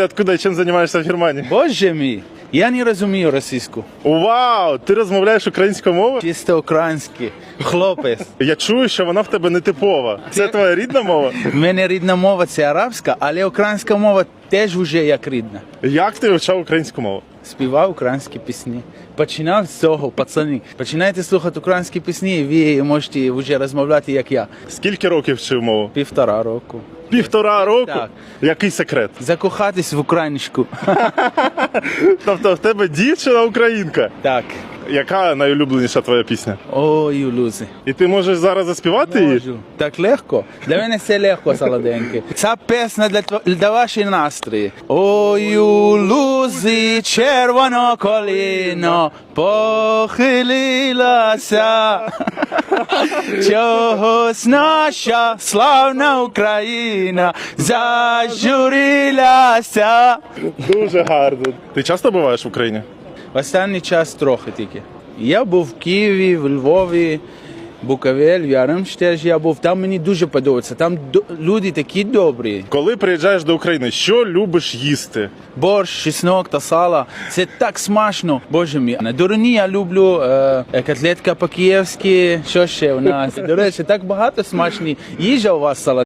Ти откуда і чим займаєшся в Германії? Боже мій, я не розумію російську. Вау! Ти розмовляєш українською мовою? Чисто український хлопець. Я чую, що вона в тебе не типова. Це твоя рідна мова? У мене рідна мова це арабська, але українська мова теж вже як рідна. Як ти вивчав українську мову? Співав українські пісні. Починав з цього, пацани. Починайте слухати українські пісні, і ви можете вже розмовляти, як я. Скільки років вчив мову? Півтора року. Півтора року? Так. Який секрет? Закохатись в українську. Тобто в тебе дівчина українка. Так. Яка найулюбленіша твоя пісня? Ой, Юлузи. І ти можеш зараз заспівати її? Можу. Так легко. Для мене все легко, солоденьке. Ця пісня для, тво- для вашої настрої. Ой, у лузі червоно коліно похилилася. Чогось наша славна Україна зажурилася. Дуже гарно. Ти часто буваєш в Україні? В останній час трохи тільки. Я був в Києві, в Львові, Буковель, в Яремштеж я був. Там мені дуже подобається. Там до- люди такі добрі. Коли приїжджаєш до України, що любиш їсти? Борщ, чеснок та сало. Це так смачно. Боже мій. На дурні я люблю е, е, котлетка по-київськи. Що ще у нас? До речі, так багато смачні. Їжа у вас сала.